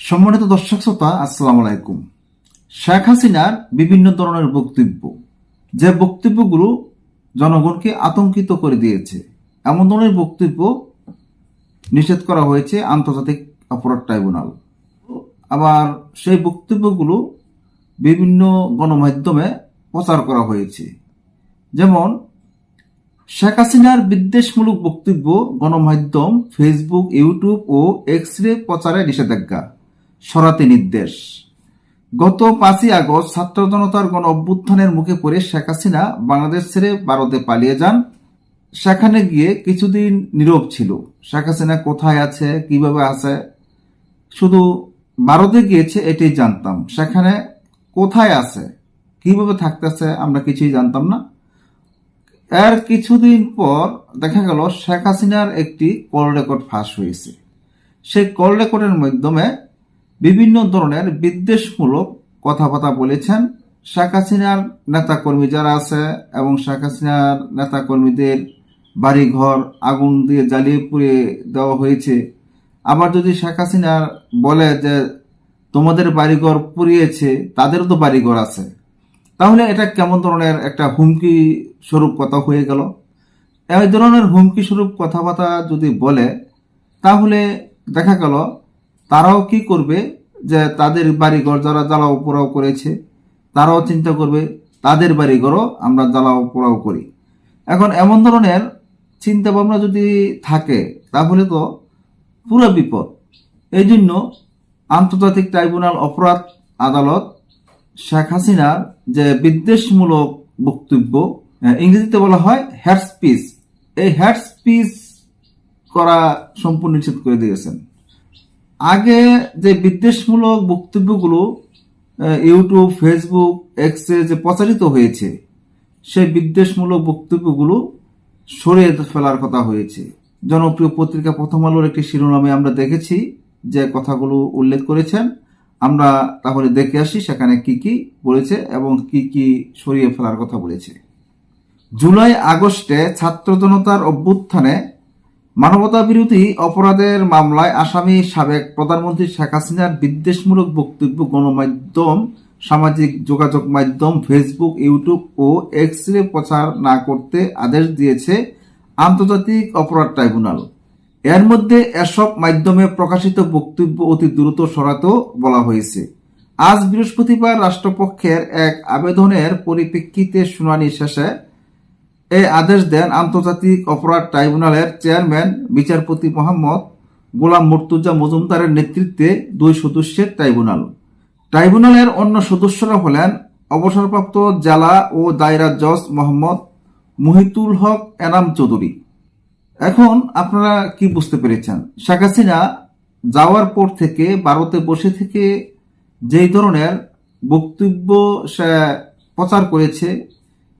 সম্মানিত দর্শক শ্রোতা, আসসালামু আলাইকুম। শেখ হাসিনার বিভিন্ন ধরনের বক্তব্য, যে বক্তব্যগুলো জনগণকে আতঙ্কিত করে দিয়েছে, এমন ধরনের বক্তব্য নিষেধ করা হয়েছে আন্তর্জাতিক অপরাধ ট্রাইব্যুনাল। আবার সেই বক্তব্যগুলো বিভিন্ন গণমাধ্যমে প্রচার করা হয়েছে। যেমন, শেখ হাসিনার বিদ্বেষমূলক বক্তব্য গণমাধ্যম ফেসবুক, ইউটিউব ও এক্স রে প্রচারে নিষেধাজ্ঞা। সরাতে নির্দেশ। গত পাঁচই আগস্ট ছাত্র জনতার গণ অভ্যুত্থানের মুখে পড়ে শেখ হাসিনা বাংলাদেশ ছেড়ে ভারতে পালিয়ে যান। সেখানে গিয়ে কিছুদিন নীরব ছিল। শেখ হাসিনা কোথায় আছে, কীভাবে আছে? শুধু ভারতে গিয়েছে এটাই জানতাম। সেখানে কোথায় আছে, কীভাবে থাকতেছে আমরা কিছুই জানতাম না। এর কিছুদিন পর দেখা গেল শেখ হাসিনার একটি কল রেকর্ড ফাঁস হয়েছে। সেই কল রেকর্ডের মাধ্যমে বিভিন্ন ধরনের বিদ্বেষমূলক কথাবার্তা বলেছেন। শেখ হাসিনার নেতাকর্মী যারা আছে এবং শেখ হাসিনার নেতাকর্মীদের বাড়িঘর আগুন দিয়ে জ্বালিয়ে পুড়িয়ে দেওয়া হয়েছে। আবার যদি শেখ হাসিনার বলে যে তোমাদের বাড়িঘর পুড়িয়েছে তাদেরও তো বাড়িঘর আছে। তাহলে এটা কেমন ধরনের একটা হুমকি স্বরূপ কথা হয়ে গেল? এই ধরনের হুমকি স্বরূপ কথাবার্তা যদি বলে, তাহলে দেখা গেল তারাও কি করবে যে তাদের বাড়িঘর যারা জ্বালাও পোড়াও করেছে, তারাও চিন্তা করবে, তাদের বাড়িঘরও আমরা জ্বালাও পোড়াও করি। এখন এমন ধরনের চিন্তা ভাবনা যদি থাকে, তাহলে তো পুরো বিপদ। এই জন্য আন্তর্জাতিক ট্রাইব্যুনাল অপরাধ আদালত শেখ হাসিনার যে বিদ্বেষমূলক বক্তব্য ইংরেজিতে বলা হয় হ্যাড স্পিচ এই হ্যাড স্পিচ করা সম্পূর্ণ নিষেধ করে দিয়েছেন। আগে যে বিদ্বেষমূলক বক্তব্যগুলো ইউটিউব ফেসবুক এক্সে যে প্রচারিত হয়েছে, সেই বিদ্বেষমূলক বক্তব্যগুলো সরিয়ে ফেলার কথা হয়েছে। জনপ্রিয় পত্রিকা প্রথম আলোর একটি শিরোনামে আমরা দেখেছি যে কথাগুলো উল্লেখ করেছেন। আমরা তাহলে দেখে আসি সেখানে কি কি বলেছে এবং কি কি সরিয়ে ফেলার কথা বলেছে। জুলাই আগস্টে ছাত্র জনতার অভ্যুত্থানে মানবতা বিরোধী অপরাধের মামলায় আসামি সাবেক প্রধানমন্ত্রী শেখ হাসিনার বিদ্বেষমূলক বক্তব্য, গণমাধ্যম, সামাজিক যোগাযোগ মাধ্যম, ফেসবুক, ইউটিউব ও এক্স রে প্রচার না করতে আদেশ দিয়েছে আন্তর্জাতিক অপরাধ ট্রাইব্যুনাল। এর মধ্যে এসব মাধ্যমে প্রকাশিত বক্তব্য অতি দ্রুত সরাতেও বলা হয়েছে। আজ বৃহস্পতিবার রাষ্ট্রপক্ষের এক আবেদনের পরিপ্রেক্ষিতে শুনানি শেষে এই আদেশ দেন আন্তর্জাতিক অপরাধ ট্রাইব্যুনালের চেয়ারম্যান, বিচারপতি মোহাম্মদ গোলাম মুর্তুজা মজুমদারের নেতৃত্বে দুই সদস্যের ট্রাইব্যুনাল। ট্রাইব্যুনালের অন্য সদস্যরা হলেন অবসরপ্রাপ্ত জেলা ও দায়রা জজ মোহাম্মদ মুহিতুল হক এনাম চৌধুরী। এখন আপনারা কি বুঝতে পেরেছেন? শেখ হাসিনা যাওয়ার পর থেকে, ভারতে বসে থেকে যেই ধরনের বক্তব্য সে প্রচার করেছে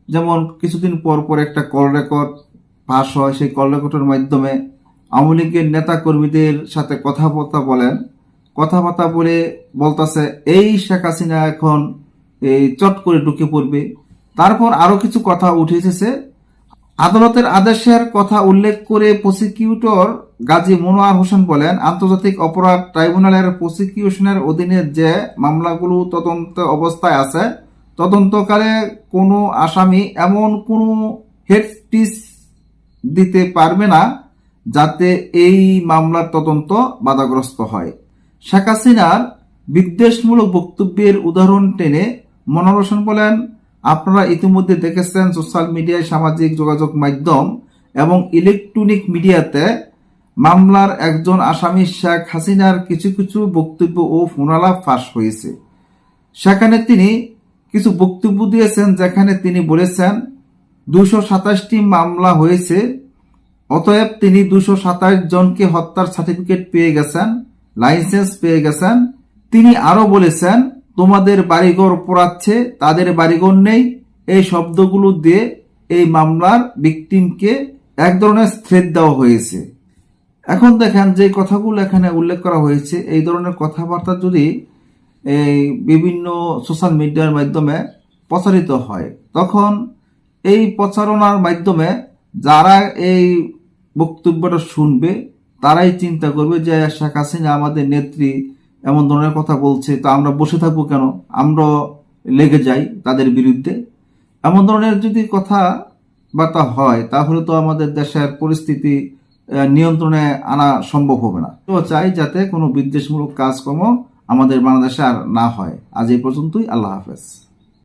যেমন কিছুদিন পর পর একটা কল রেকর্ড পাস হয়, সেই কল রেকর্ডের মাধ্যমে আওয়ামী লীগের নেতা কর্মীদের সাথে কথাবার্তা বলেন। কথাবার্তা বলে বলতেছে, এই শেখ হাসিনা এখন এই চট করে ঢুকে পড়বে। তারপর আরও কিছু কথা উঠে এসেছে আদালতের আদেশের কথা উল্লেখ করে প্রসিকিউটর গাজী মনোয়ার হোসেন বলেন, আন্তর্জাতিক অপরাধ ট্রাইব্যুনালের প্রসিকিউশনের অধীনে যে মামলাগুলো তদন্ত অবস্থায় আছে তদন্তকালে কোনো আসামি এমন কোনো হেড স্পিচ দিতে পারবে না যাতে এই মামলার তদন্ত বাধাগ্রস্ত হয়। শেখ হাসিনার বিদ্বেষমূলক বক্তব্যের উদাহরণ টেনে মনোয়ার হোসেন বলেন, আপনারা ইতিমধ্যে দেখেছেন সোশ্যাল মিডিয়ায় সামাজিক যোগাযোগ মাধ্যম এবং ইলেকট্রনিক মিডিয়াতে মামলার একজন আসামি শেখ হাসিনার কিছু কিছু বক্তব্য ও ফোনালাপ ফাঁস হয়েছে। সেখানে তিনি কিছু বক্তব্য দিয়েছেন যেখানে তিনি বলেছেন, দুশো সাতাশটি মামলা হয়েছে, অতএব তিনি দুশো সাতাশ জনকে হত্যার সার্টিফিকেট পেয়ে গেছেন, লাইসেন্স পেয়ে গেছেন। তিনি আরও বলেছেন, তোমাদের বাড়িঘর পোড়াচ্ছে, তাদের বাড়িঘর নেই। এই শব্দগুলো দিয়ে এই মামলার ভিকটিমকে এক ধরনের থ্রেট দেওয়া হয়েছে। এখন দেখেন যে কথাগুলো এখানে উল্লেখ করা হয়েছে, এই ধরনের কথাবার্তা যদি এই বিভিন্ন সোশ্যাল মিডিয়ার মাধ্যমে প্রচারিত হয়। তখন এই প্রচারণার মাধ্যমে যারা এই বক্তব্যটা শুনবে, তারাই চিন্তা করবে যে, শেখ হাসিনা আমাদের নেত্রী এমন ধরনের কথা বলছে, তো আমরা বসে থাকব কেন? আমরা লেগে যাই তাদের বিরুদ্ধে। এমন ধরনের যদি কথা বার্তা হয়, তাহলে তো আমাদের দেশের পরিস্থিতি নিয়ন্ত্রণে আনা সম্ভব হবে না। তো চাই যাতে কোনো বিদ্বেষমূলক কাজকর্ম আমাদের বাংলাদেশে আর না হয়। আজ এই পর্যন্তই আল্লাহ হাফেজ।